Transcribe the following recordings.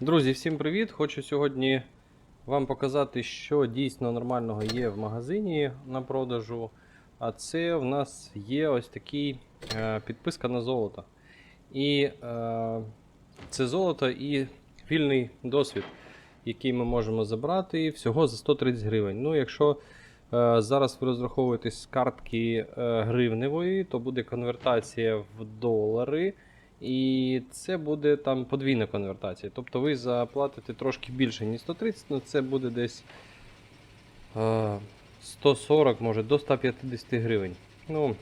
Друзі, всім привіт! Хочу сьогодні вам показати, що дійсно нормального є в магазині на продажу. А це в нас є ось такий е, підписка на золото. І е, це золото і вільний досвід, який ми можемо забрати всього за 130 гривень. Ну, якщо е, зараз ви розраховуєтесь з картки е, гривневої, то буде конвертація в долари. І це буде там подвійна конвертація. Тобто ви заплатите трошки більше, ніж 130, але це буде десь е, 140, може до 150 гривень. Ну,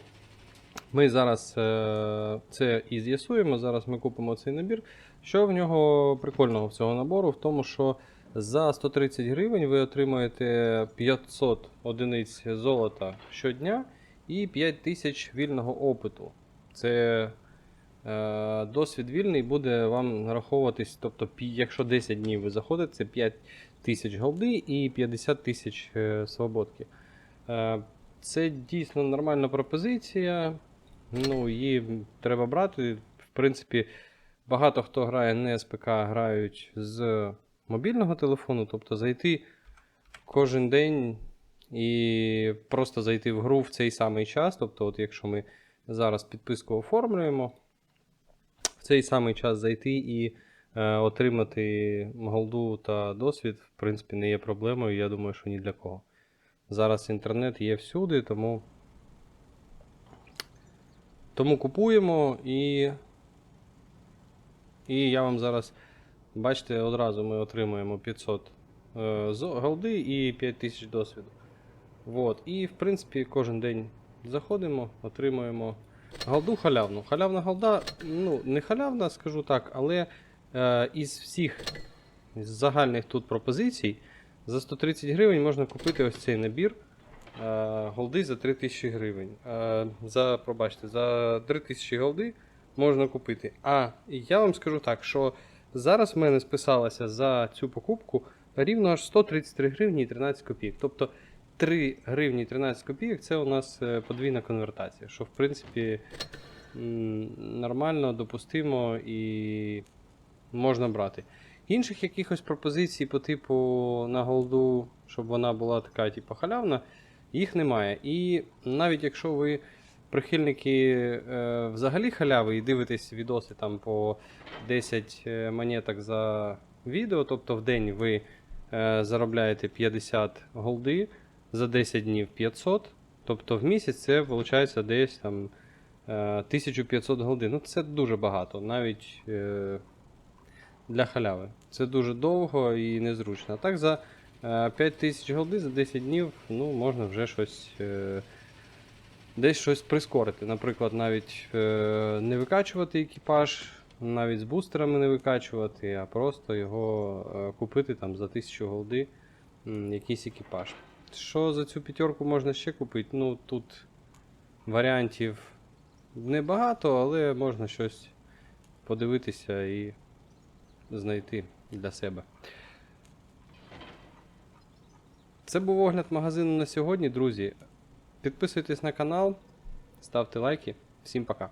ми зараз е, це і з'ясуємо. Зараз ми купимо цей набір. Що в нього прикольного в цього набору? В тому, що за 130 гривень ви отримаєте 500 одиниць золота щодня і 5000 вільного опиту. Це Е, Досвід вільний буде вам нараховуватись, тобто, якщо 10 днів ви заходите, це 5 тисяч голди і 50 тисяч е, свободки. Е, Це дійсно нормальна пропозиція. Ну, її треба брати. В принципі, багато хто грає не з ПК, грають з мобільного телефону, тобто зайти кожен день і просто зайти в гру в цей самий час. Тобто, от якщо ми зараз підписку оформлюємо в цей самий час зайти і е, отримати голду та досвід, в принципі, не є проблемою. Я думаю, що ні для кого. Зараз інтернет є всюди, тому, тому купуємо і. І я вам зараз, бачите, одразу ми отримуємо 500 е, голди і 5000 досвіду. Вот. І, в принципі, кожен день заходимо, отримуємо Голду халявну. Халявна голда, ну, не халявна, скажу так, але е, із всіх загальних тут пропозицій за 130 гривень можна купити ось цей набір е, голди за 3000 гривень. Е, за, пробачте, за 3000 голди можна купити. А я вам скажу так, що зараз в мене списалося за цю покупку рівно аж 133 гривні і 13 копійок. Тобто 3 гривні 13 копійок це у нас е, подвійна конвертація, що в принципі нормально, допустимо і можна брати. Інших якихось пропозицій по типу на голду, щоб вона була така, типу, халявна, їх немає. І навіть якщо ви прихильники е, взагалі халяви і дивитесь відоси там по 10 е, монеток за відео, тобто в день ви е, заробляєте 50 голди за 10 днів 500. Тобто в місяць це виходить десь там е, 1500 годин. Ну це дуже багато, навіть е, для халяви. Це дуже довго і незручно. А так за е, 5000 голди за 10 днів ну, можна вже щось. е, Десь щось прискорити. Наприклад, навіть е, не викачувати екіпаж, навіть з бустерами не викачувати, а просто його е, купити там за 1000 голди м, якийсь екіпаж. Що за цю п'ятерку можна ще купити? Ну тут варіантів небагато, але можна щось подивитися і знайти для себе. Це був огляд магазину на сьогодні, друзі. Підписуйтесь на канал, ставте лайки. Всім пока.